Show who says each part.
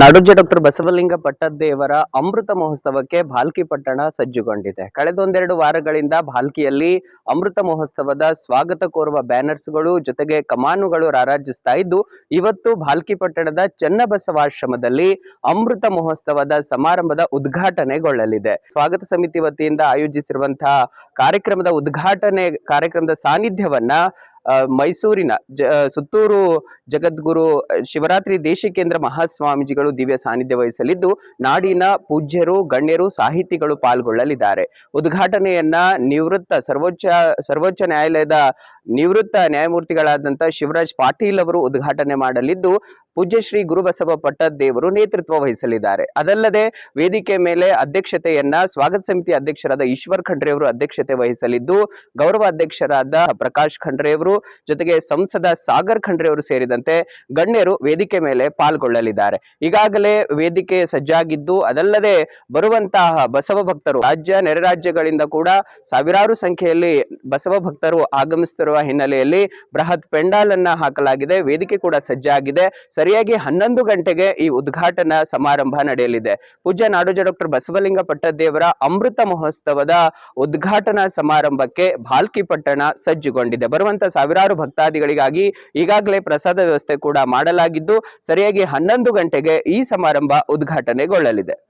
Speaker 1: ನಾಡೋಜ doctor Basavalinga ಪಟ್ಟದ್ದೇವರ ಅಮೃತ ಮಹೋತ್ಸವಕ್ಕೆ ಭಾಲ್ಕಿ ಪಟ್ಟಣ ಸಜ್ಜುಗೊಂಡಿದೆ. ಕಳೆದ ಒಂದೆರಡು ವಾರಗಳಿಂದ ಭಾಲ್ಕಿಯಲ್ಲಿ ಅಮೃತ ಮಹೋತ್ಸವದ ಸ್ವಾಗತ ಕೋರುವ ಬ್ಯಾನರ್ಸ್ಗಳು ಜೊತೆಗೆ ಕಮಾನುಗಳು ರಾರಾಜಿಸ್ತಾ ಇದ್ದು, ಇವತ್ತು ಭಾಲ್ಕಿ ಪಟ್ಟಣದ ಚನ್ನಬಸವಾಶ್ರಮದಲ್ಲಿ ಅಮೃತ ಮಹೋತ್ಸವದ ಸಮಾರಂಭದ ಉದ್ಘಾಟನೆಗೊಳ್ಳಲಿದೆ. ಸ್ವಾಗತ ಸಮಿತಿ ವತಿಯಿಂದ ಆಯೋಜಿಸಿರುವಂತಹ ಕಾರ್ಯಕ್ರಮದ ಉದ್ಘಾಟನೆ ಕಾರ್ಯಕ್ರಮದ ಸಾನ್ನಿಧ್ಯವನ್ನ ಮೈಸೂರಿನ ಜ ಸುತ್ತೂರು ಜಗದ್ಗುರು ಶಿವರಾತ್ರಿ ದೇಶಿಕೇಂದ್ರ ಮಹಾಸ್ವಾಮೀಜಿಗಳು ದಿವ್ಯ ಸಾನ್ನಿಧ್ಯ ವಹಿಸಲಿದ್ದು, ನಾಡಿನ ಪೂಜ್ಯರು, ಗಣ್ಯರು, ಸಾಹಿತಿಗಳು ಪಾಲ್ಗೊಳ್ಳಲಿದ್ದಾರೆ. ಉದ್ಘಾಟನೆಯನ್ನ ನಿವೃತ್ತ ಸರ್ವೋಚ್ಚ ಸರ್ವೋಚ್ಚ ನ್ಯಾಯಾಲಯದ ನಿವೃತ್ತ ನ್ಯಾಯಮೂರ್ತಿಗಳಾದಂಥ ಶಿವರಾಜ್ ಪಾಟೀಲ್ ಅವರು ಉದ್ಘಾಟನೆ ಮಾಡಲಿದ್ದು ಪೂಜ್ಯಶ್ರೀ ಗುರುಬಸವ ಪಟ್ಟದ್ದೇವರು ನೇತೃತ್ವ ವಹಿಸಲಿದ್ದಾರೆ. ಅದಲ್ಲದೆ, ವೇದಿಕೆ ಮೇಲೆ ಅಧ್ಯಕ್ಷತೆಯನ್ನ ಸ್ವಾಗತ ಸಮಿತಿ ಅಧ್ಯಕ್ಷರಾದ ಈಶ್ವರ್ ಖಂಡ್ರೆ ಅವರು ಅಧ್ಯಕ್ಷತೆ ವಹಿಸಲಿದ್ದು, ಗೌರವ ಅಧ್ಯಕ್ಷರಾದ ಪ್ರಕಾಶ್ ಖಂಡ್ರೆ ಅವರು, ಜೊತೆಗೆ ಸಂಸದ ಸಾಗರ್ ಖಂಡ್ರೆ ಅವರು ಸೇರಿದಂತೆ ಗಣ್ಯರು ವೇದಿಕೆ ಮೇಲೆ ಪಾಲ್ಗೊಳ್ಳಲಿದ್ದಾರೆ. ಈಗಾಗಲೇ ವೇದಿಕೆ ಸಜ್ಜಾಗಿದ್ದು, ಅದಲ್ಲದೆ ಬರುವಂತಹ ಬಸವ ಭಕ್ತರು ರಾಜ್ಯ, ನೆರೆ ರಾಜ್ಯಗಳಿಂದ ಕೂಡ ಸಾವಿರಾರು ಸಂಖ್ಯೆಯಲ್ಲಿ ಬಸವ ಭಕ್ತರು ಆಗಮಿಸುತ್ತಿರುವ ಹಿನ್ನೆಲೆಯಲ್ಲಿ ಬೃಹತ್ ಪೆಂಡಾಲ್ ಅನ್ನ ಹಾಕಲಾಗಿದೆ. ವೇದಿಕೆ ಕೂಡ ಸಜ್ಜಾಗಿದೆ. ಸರಿಯಾಗಿ ಹನ್ನೊಂದು ಗಂಟೆಗೆ ಈ ಉದ್ಘಾಟನಾ ಸಮಾರಂಭ ನಡೆಯಲಿದೆ. ಪೂಜ್ಯ ನಾಡೋಜ ಡಾಕ್ಟರ್ ಬಸವಲಿಂಗ ಪಟ್ಟದೇವರ ಅಮೃತ ಮಹೋತ್ಸವದ ಉದ್ಘಾಟನಾ ಸಮಾರಂಭಕ್ಕೆ ಭಾಲ್ಕಿ ಪಟ್ಟಣ ಸಜ್ಜುಗೊಂಡಿದೆ. ಬರುವಂತ ಸಾವಿರಾರು ಭಕ್ತಾದಿಗಳಿಗಾಗಿ ಈಗಾಗಲೇ ಪ್ರಸಾದ ವ್ಯವಸ್ಥೆ ಕೂಡ ಮಾಡಲಾಗಿದ್ದು, ಸರಿಯಾಗಿ ಹನ್ನೊಂದು ಗಂಟೆಗೆ ಈ ಸಮಾರಂಭ ಉದ್ಘಾಟನೆಗೊಳ್ಳಲಿದೆ.